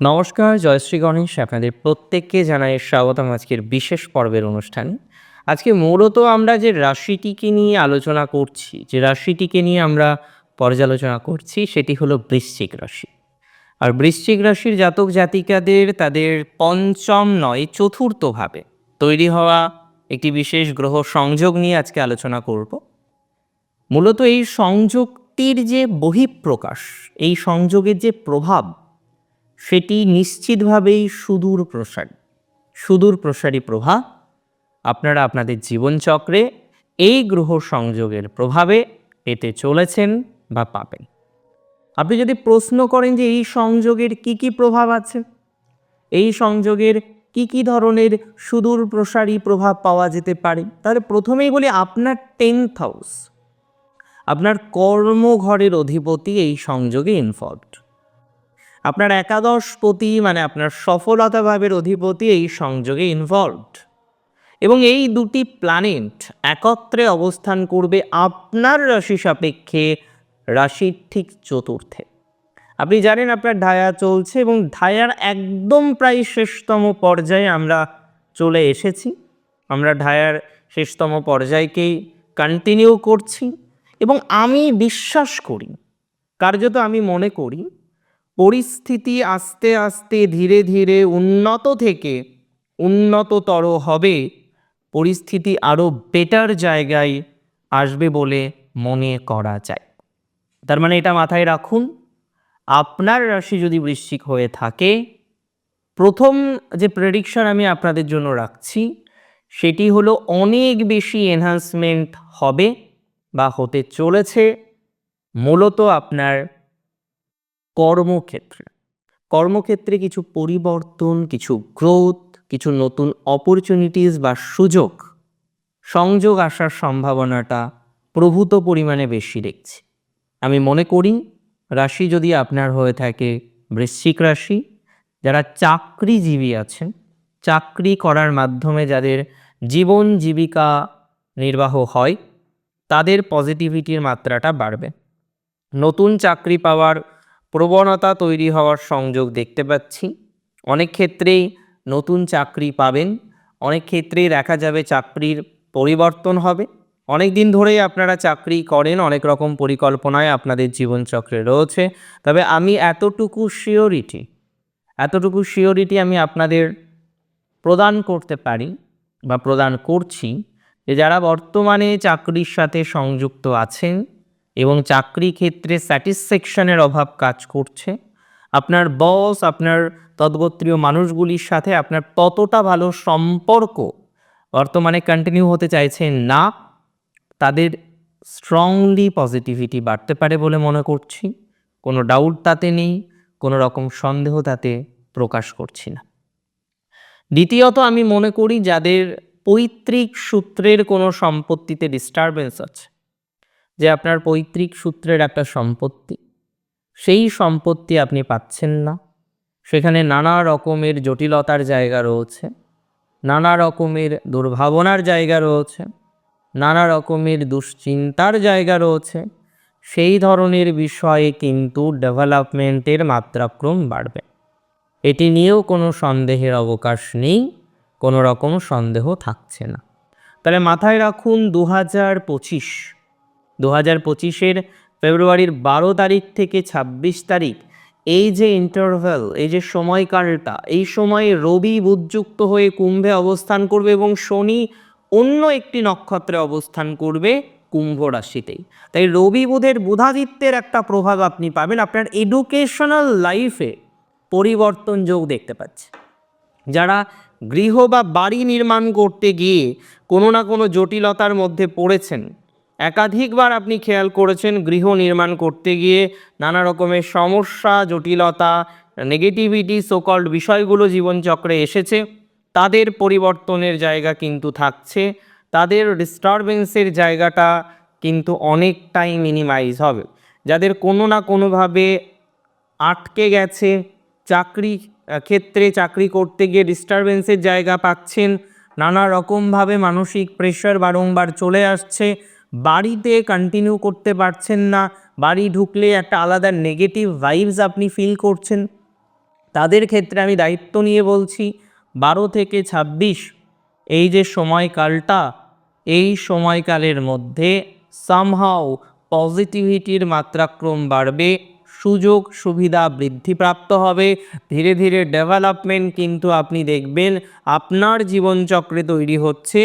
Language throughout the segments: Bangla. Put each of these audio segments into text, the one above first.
নমস্কার জয়শ্রী গণেশ। আপনাদের প্রত্যেককে জানাই স্বাগতম আজকের বিশেষ পর্বের অনুষ্ঠানে। আজকে মূলত আমরা যে রাশিটিকে নিয়ে আলোচনা করছি, যে রাশিটিকে নিয়ে আমরা পর্যালোচনা করছি, সেটি হলো বৃশ্চিক রাশি। আর বৃশ্চিক রাশির জাতক জাতিকাদের তাদের পঞ্চম নয় চতুর্থভাবে তৈরি হওয়া একটি বিশেষ গ্রহ সংযোগ নিয়ে আজকে আলোচনা করব। মূলত এই সংযোগটির যে বহিঃপ্রকাশ, এই সংযোগের যে প্রভাব সেটি নিশ্চিতভাবেই সুদূর প্রসারী। সুদূর প্রসারী প্রভাব আপনারা আপনাদের জীবনচক্রে এই গ্রহ সংযোগের প্রভাবে পেতে চলেছেন বা পাবেন। আপনি যদি প্রশ্ন করেন যে এই সংযোগের কি কি প্রভাব আছে? এই সংযোগের কি কি ধরনের সুদূর প্রসারী প্রভাব পাওয়া যেতে পারে? তাহলে প্রথমেই বলি আপনার টেন্থ হাউস আপনার কর্মঘরের অধিপতি এই সংযোগে ইনভলভড আপনার একাদশপতি মানে আপনার সফলতা ভাবের অধিপতি এই সংযোগে ইনভলভড এবং এই দুটি প্ল্যানেট একত্রে অবস্থান করবে আপনার রাশি সাপেক্ষে রাশির ঠিক চতুর্থে। আপনি জানেন আপনার ধায়া চলছে এবং ধায়ার একদম প্রায় শেষতম পর্যায়ে আমরা চলে এসেছি। আমরা ধায়ার শেষতম পর্যায়কেই কন্টিনিউ করছি এবং আমি বিশ্বাস করি, কার্যত আমি মনে করি পরিস্থিতি আস্তে আস্তে ধীরে ধীরে উন্নত থেকে উন্নততর হবে। পরিস্থিতি আরও বেটার জায়গায় আসবে বলে মনে করা যায়। তার মানে এটা মাথায় রাখুন, আপনার রাশি যদি বৃশ্চিক হয়ে থাকে, প্রথম যে প্রেডিকশন আমি আপনাদের জন্য রাখছি, সেটি হলো অনেক বেশি এনহান্সমেন্ট হবে বা হতে চলেছে। মূলত আপনার কর্মক্ষেত্রে। কর্মক্ষেত্রে কিছু পরিবর্তন, কিছু গ্রোথ কিছু নতুন অপরচুনিটিস বা সুযোগ, সংযোগ আসার সম্ভাবনাটা প্রভূত পরিমাণে বেশি দেখছি। আমি মনে করি, রাশি যদি আপনার হয়ে থাকে বৃশ্চিক রাশি, যারা চাকরিজীবী আছেন, চাকরি করার মাধ্যমে যাদের জীবন জীবিকা নির্বাহ হয়, তাদের পজিটিভিটির মাত্রাটা বাড়বে। নতুন চাকরি পাওয়ার প্রবণতা তৈরি হওয়ার সংযোগ দেখতে পাচ্ছি। অনেক ক্ষেত্রেই নতুন চাকরি পাবেন, অনেক ক্ষেত্রেই দেখা যাবে চাকরির পরিবর্তন হবে। অনেক দিন ধরেই আপনারা চাকরি করেন, অনেক রকম পরিকল্পনায় আপনাদের জীবনচক্রে রয়েছে। তবে আমি এতটুকু শিওরিটি এতটুকু শিওরিটি আমি আপনাদের প্রদান করতে পারি বা প্রদান করছি যে যারা বর্তমানে চাকরির সাথে সংযুক্ত আছেন এবং চাকরি ক্ষেত্রে স্যাটিসফ্যাকশনের অভাব কাজ করছে। আপনার বস আপনার তদ্গোত্রীয় মানুষগুলির সাথে আপনার ততটা ভালো সম্পর্ক বর্তমানে কন্টিনিউ হতে চাইছেন না। তাদের স্ট্রংলি পজিটিভিটি বাড়তে পারে বলে মনে করছি। কোনো ডাউট তাতে নেই, কোনো রকম সন্দেহ তাতে প্রকাশ করছি না। দ্বিতীয়ত আমি মনে করি যাদের পৈতৃক সূত্রের কোনো সম্পত্তিতে ডিস্টারবেন্স আছে যে আপনার পৈতৃক সূত্রের একটা সম্পত্তি। সেই সম্পত্তি আপনি পাচ্ছেন না। সেখানে নানা রকমের জটিলতার জায়গা রয়েছে। নানা রকমের দুর্ভাবনার জায়গা রয়েছে। নানা রকমের দুশ্চিন্তার জায়গা রয়েছে। সেই ধরনের বিষয়ে কিন্তু ডেভেলপমেন্টের মাত্রাক্রম বাড়বে। এটি নিয়েও কোনো সন্দেহের অবকাশ নেই। কোনো রকম সন্দেহ থাকছে না। তাহলে মাথায় রাখুন দু হাজার পঁচিশ দু হাজার পঁচিশের ফেব্রুয়ারির বারো তারিখ থেকে ছাব্বিশ তারিখ, এই যে ইন্টারভ্যাল এই যে সময়কালটা, এই সময়ে রবি বুধযুক্ত হয়ে কুম্ভে অবস্থান করবে এবং শনি অন্য একটি নক্ষত্রে অবস্থান করবে কুম্ভ রাশিতেই। তাই রবি বুধের বুধাদিত্যের একটা প্রভাব আপনি পাবেন, আপনার এডুকেশনাল লাইফে পরিবর্তন যোগ দেখতে পাচ্ছে যারা গৃহ বা বাড়ি নির্মাণ করতে গিয়ে কোনো না কোনো জটিলতার মধ্যে পড়েছেন একাধিকবার আপনি খেয়াল করেছেন গৃহ নির্মাণ করতে গিয়ে নানা রকমের সমস্যা, জটিলতা নেগেটিভিটি সোকল্ড বিষয়গুলো জীবনচক্রে এসেছে। তাদের পরিবর্তনের জায়গা কিন্তু থাকছে। তাদের ডিস্টারবেন্সের জায়গাটা কিন্তু অনেকটাই মিনিমাইজ হবে। যাদের কোনো না কোনোভাবে আটকে গেছে, চাকরি ক্ষেত্রে চাকরি করতে গিয়ে ডিস্টারবেন্সের জায়গা পাচ্ছেন, নানা রকমভাবে মানসিক প্রেশার বারংবার চলে আসছে বাড়িতে কন্টিনিউ করতে পারছেন না, বাড়ি ঢুকলে একটা আলাদা নেগেটিভ ভাইবস আপনি ফিল করছেন। তাদের ক্ষেত্রে আমি দায়িত্ব নিয়ে বলছি, বারো থেকে ছাব্বিশ, এই যে সময়কালটা, এই সময়কালের মধ্যে সামহাও পজিটিভিটির মাত্রাক্রম বাড়বে। সুযোগ সুবিধা বৃদ্ধিপ্রাপ্ত হবে। ধীরে ধীরে ডেভেলপমেন্ট কিন্তু আপনি দেখবেন আপনার জীবনচক্রে তৈরি হচ্ছে।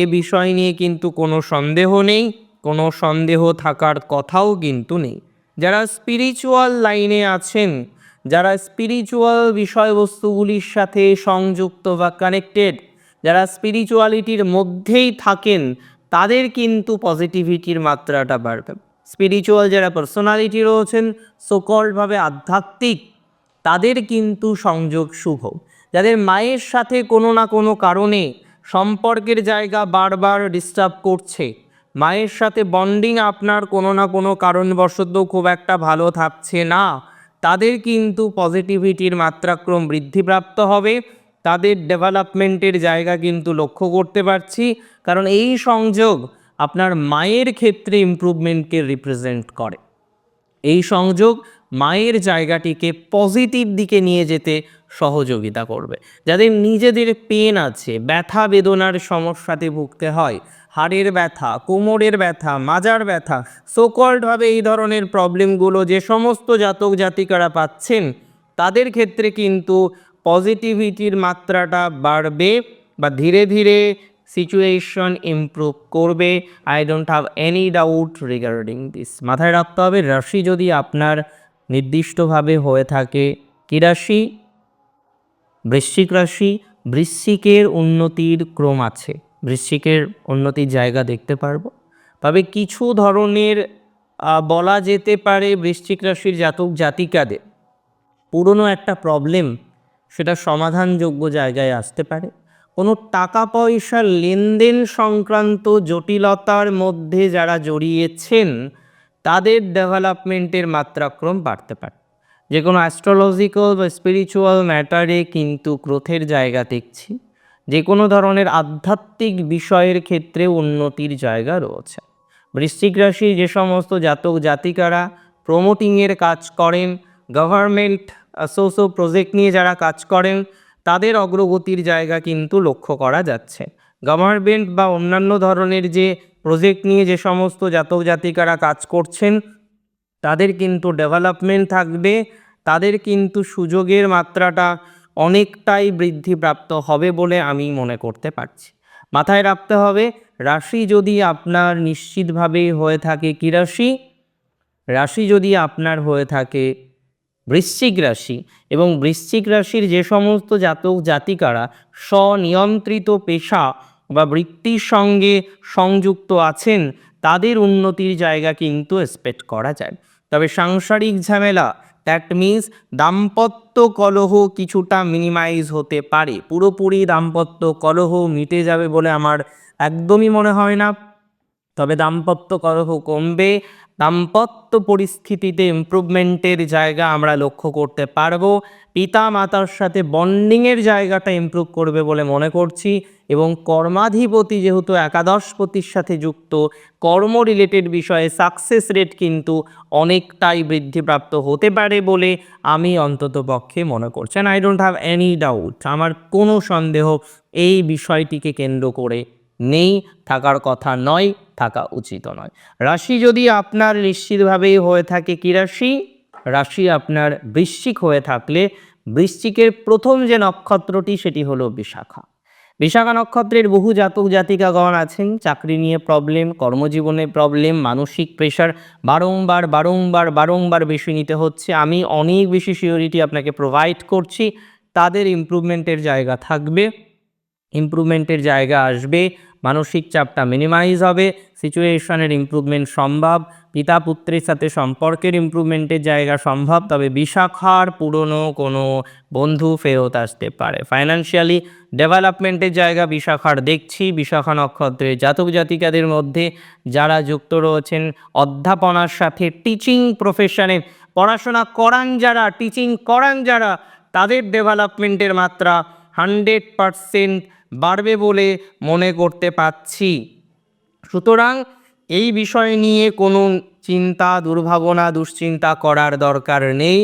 এ বিষয় নিয়ে কিন্তু কোনো সন্দেহ নেই, কোনো সন্দেহ থাকার কথাও কিন্তু নেই। যারা স্পিরিচুয়াল লাইনে আছেন, যারা স্পিরিচুয়াল বিষয়বস্তুগুলির সাথে সংযুক্ত বা কানেক্টেড যারা স্পিরিচুয়ালিটির মধ্যেই থাকেন, তাদের কিন্তু পজিটিভিটির মাত্রাটা বাড়বে। স্পিরিচুয়াল যারা পার্সোনালিটি রয়েছেন সোকলভাবে আধ্যাত্মিক, তাদের কিন্তু সংযোগ শুভ। যাদের মায়ের সাথে কোনো না কোনো কারণে সম্পর্কের জায়গা বারবার ডিস্টার্ব করছে, মায়ের সাথে বন্ডিং আপনার কোনো না কোনো কারণবশত খুব একটা ভালো থাকছে না, তাদের কিন্তু পজিটিভিটির মাত্রাক্রম বৃদ্ধিপ্রাপ্ত হবে। তাদের ডেভেলপমেন্টের জায়গা কিন্তু লক্ষ্য করতে পারছি, কারণ এই সংযোগ আপনার মায়ের ক্ষেত্রে ইমপ্রুভমেন্টকে রিপ্রেজেন্ট করে। এই সংযোগ মায়ের জায়গাটিকে পজিটিভ দিকে নিয়ে যেতে সহযোগিতা করবে। যাদের নিজেদের পেন আছে, ব্যথা বেদনার সমস্যাতে ভুগতে হয়, হাড়ের ব্যথা, কোমরের ব্যথা, মাজার ব্যথা সোকল্ডভাবে এই ধরনের প্রবলেমগুলো যে সমস্ত জাতক জাতিকারা পাচ্ছেন, তাদের ক্ষেত্রে কিন্তু পজিটিভিটির মাত্রাটা বাড়বে বা ধীরে ধীরে সিচুয়েশন ইমপ্রুভ করবে I don't have any doubt regarding this মাথায় রাখতে হবে, রাশি যদি আপনার নির্দিষ্টভাবে হয়ে থাকে, কি রাশি? বৃশ্চিক রাশি, বৃশ্চিকের উন্নতির ক্রম আছে, বৃশ্চিকের উন্নতির জায়গা দেখতে পারব। তবে কিছু ধরনের বলা যেতে পারে বৃশ্চিক রাশির জাতক জাতিকাদের। পুরনো একটা প্রবলেম সেটা সমাধানযোগ্য জায়গায় আসতে পারে। কোনো টাকা পয়সার লেনদেন সংক্রান্ত জটিলতার মধ্যে যারা জড়িয়েছেন, তাদের ডেভেলপমেন্টের মাত্রাক্রম বাড়তে পারে। যে কোনো অ্যাস্ট্রোলজিক্যাল বা স্পিরিচুয়াল ম্যাটারে কিন্তু গ্রোথের জায়গা দেখছি। যে কোনো ধরনের আধ্যাত্মিক বিষয়ের ক্ষেত্রে উন্নতির জায়গা রয়েছে। বৃশ্চিক রাশি যে সমস্ত জাতক জাতিকারা প্রমোটিংয়ের কাজ করেন গভর্নমেন্ট সোসো প্রজেক্ট নিয়ে যারা কাজ করেন তাদের অগ্রগতির জায়গা কিন্তু লক্ষ্য করা যাচ্ছে। গভর্নমেন্ট বা অন্যান্য ধরনের যে প্রজেক্ট নিয়ে যে সমস্ত জাতক জাতিকারা কাজ করছেন, তাদের কিন্তু ডেভেলপমেন্ট থাকবে। তাদের কিন্তু সুযোগের মাত্রাটা অনেকটাই বৃদ্ধিপ্রাপ্ত হবে বলে আমি মনে করতে পারছি। মাথায় রাখতে হবে, রাশি যদি আপনার নিশ্চিতভাবেই হয়ে থাকে কি রাশি? রাশি যদি আপনার হয়ে থাকে বৃশ্চিক রাশি এবং বৃশ্চিক রাশির যে সমস্ত জাতক জাতিকারা স্বনিয়ন্ত্রিত পেশা বা বৃত্তির সঙ্গে সংযুক্ত আছেন, তাদের উন্নতির জায়গা কিন্তু এক্সপেক্ট করা যায়। তবে সাংসারিক ঝামেলা দ্যাট মিন্স দাম্পত্য কলহ কিছুটা মিনিমাইজ হতে পারে। পুরোপুরি দাম্পত্য কলহ মিটে যাবে বলে আমার একদমই মনে হয় না। তবে দাম্পত্য কলহ কমবে দাম্পত্য পরিস্থিতিতে ইমপ্রুভমেন্টের জায়গা আমরা লক্ষ্য করতে পারব। পিতা মাতার সাথে বন্ডিংয়ের জায়গাটা ইমপ্রুভ করবে বলে মনে করছি এবং কর্মাধিপতি যেহেতু একাদশপতির সাথে যুক্ত কর্ম রিলেটেড বিষয়ে সাকসেস রেট কিন্তু অনেকটাই বৃদ্ধিপ্রাপ্ত হতে পারে বলে আমি অন্তত পক্ষে মনে করছেন I don't have any doubt আমার কোনো সন্দেহ এই বিষয়টিকে কেন্দ্র করে নেই, থাকার কথা নয়, থাকা উচিত নয়। রাশি যদি আপনার নিশ্চিতভাবেই হয়ে থাকে কি রাশি? রাশি আপনার বৃশ্চিক হয়ে থাকলে বৃশ্চিকের প্রথম যে নক্ষত্রটি সেটি হলো বিশাখা। বিশাখা নক্ষত্রের বহু জাতক জাতিকাগণ আছেন, চাকরি নিয়ে প্রবলেম কর্মজীবনে প্রবলেম মানসিক প্রেশার বারংবার বারংবার বারংবার বেশি নিতে হচ্ছে। আমি অনেক বেশি সিওরিটি আপনাকে প্রোভাইড করছি। তাদের ইমপ্রুভমেন্টের জায়গা থাকবে। ইমপ্রুভমেন্টের জায়গা আসবে। মানসিক চাপটা মিনিমাইজ হবে সিচুয়েশনের ইমপ্রুভমেন্ট সম্ভব পিতা পুত্রের সাথে সম্পর্কের ইম্প্রুভমেন্টের জায়গা সম্ভব, তবে বিশাখার পুরনো কোনো বন্ধু ফেরত আসতে পারে। ফাইন্যান্সিয়ালি ডেভেলপমেন্টের জায়গা বিশাখার দেখছি বিশাখা নক্ষত্রের জাতক জাতিকাদের মধ্যে যারা যুক্ত রয়েছেন, অধ্যাপনার সাথে টিচিং প্রফেশনে পড়াশোনা করান যারা টিচিং করান যারা, তাদের ডেভেলপমেন্টের মাত্রা হান্ড্রেড পারসেন্ট বাড়বে বলে মনে করতে পারছি। সুতরাং এই বিষয় নিয়ে কোনো চিন্তা, দুর্ভাবনা, দুশ্চিন্তা করার দরকার নেই।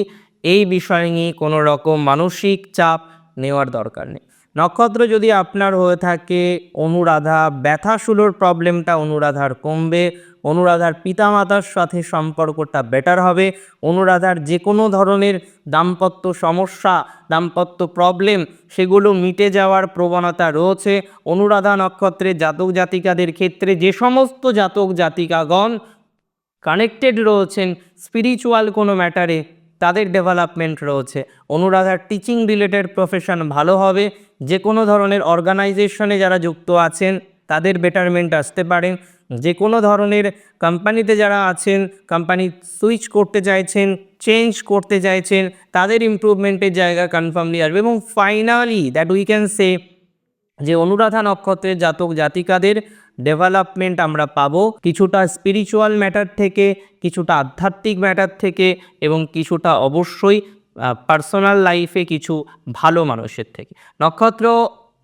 এই বিষয় নিয়ে কোনো রকম মানসিক চাপ নেওয়ার দরকার নেই। নক্ষত্র যদি আপনার হয়ে থাকে, অনুরাধা, ব্যথাশুলোর প্রবলেমটা অনুরাধার কমবে। অনুরাধার পিতামাতার সাথে সম্পর্কটা বেটার হবে। অনুরাধার যে কোনো ধরনের দাম্পত্য সমস্যা, দাম্পত্য প্রবলেম সেগুলো মিটে যাওয়ার প্রবণতা রয়েছে। অনুরাধা নক্ষত্রের জাতক জাতিকাদের ক্ষেত্রে যে সমস্ত জাতক জাতিকাগণ কানেক্টেড রয়েছেন স্পিরিচুয়াল কোনো ম্যাটারে তাদের ডেভেলপমেন্ট রয়েছে। অনুরাধার টিচিং রিলেটেড প্রফেশন ভালো হবে। যে কোনো ধরনের অর্গানাইজেশনে যারা যুক্ত আছেন, তাদের বেটারমেন্ট আসতে পারেন যে কোনো ধরনের কোম্পানিতে যারা আছেন কোম্পানি সুইচ করতে চাইছেন চেঞ্জ করতে চাইছেন, তাদের ইমপ্রুভমেন্টের জায়গা কনফার্মলি আসবে এবং finally that we can say যে অনুরাধা নক্ষত্রের জাতক জাতিকাদের ডেভেলপমেন্ট আমরা পাবো। কিছুটা স্পিরিচুয়াল ম্যাটার থেকে, কিছুটা আধ্যাত্মিক ম্যাটার থেকে এবং কিছুটা অবশ্যই পার্সোনাল লাইফে কিছু ভালো মানুষের থেকে। নক্ষত্র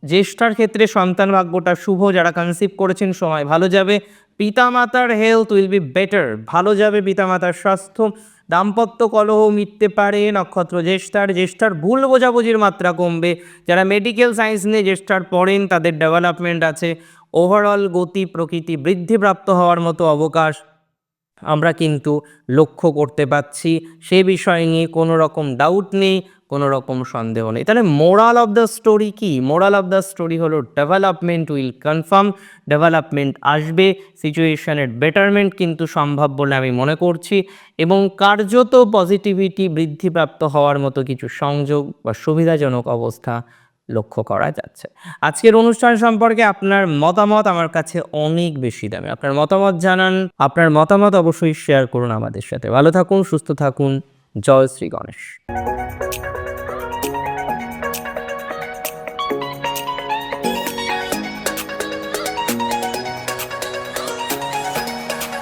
জ্যেষ্ঠার ক্ষেত্রে সন্তান ভাগ্যটা শুভ, যারা কনসিভ করেছেন সময় ভালো যাবে। পিতামাতার হেলথ উইল বি বেটার ভালো যাবে পিতামাতার স্বাস্থ্য। দাম্পত্য কলহ মিটতে পারে, নক্ষত্র জ্যেষ্ঠার জ্যেষ্ঠার ভুল বোঝাবুঝির মাত্রা কমবে। যারা মেডিকেল সায়েন্স নিয়ে জ্যেষ্ঠার পড়েন, তাদের ডেভেলপমেন্ট আছে। ওভারঅল গতি, প্রকৃতি বৃদ্ধিপ্রাপ্ত হওয়ার মতো অবকাশ আমরা কিন্তু লক্ষ্য করতে পাচ্ছি। সে বিষয় নিয়ে কোনো রকম ডাউট নেই। কোনো রকম সন্দেহ নেই। তাহলে মোরাল অফ দ্য স্টোরি কি? মোরাল অফ দ্য স্টোরি হলো ডেভেলপমেন্ট উইল কনফার্ম ডেভেলপমেন্ট আসবে সিচুয়েশনের বেটারমেন্ট কিন্তু সম্ভব বলে আমি মনে করছি এবং কার্যত পজিটিভিটি বৃদ্ধিপ্রাপ্ত হওয়ার মতো কিছু সংযোগ বা সুবিধাজনক অবস্থা লক্ষ্য করা যাচ্ছে। আজকের অনুষ্ঠান সম্পর্কে আপনার মতামত আমার কাছে অনেক বেশি দামি। আপনার মতামত জানান, আপনার মতামত অবশ্যই শেয়ার করুন আমাদের সাথে। ভালো থাকুন, সুস্থ থাকুন। জয় শ্রী গণেশ।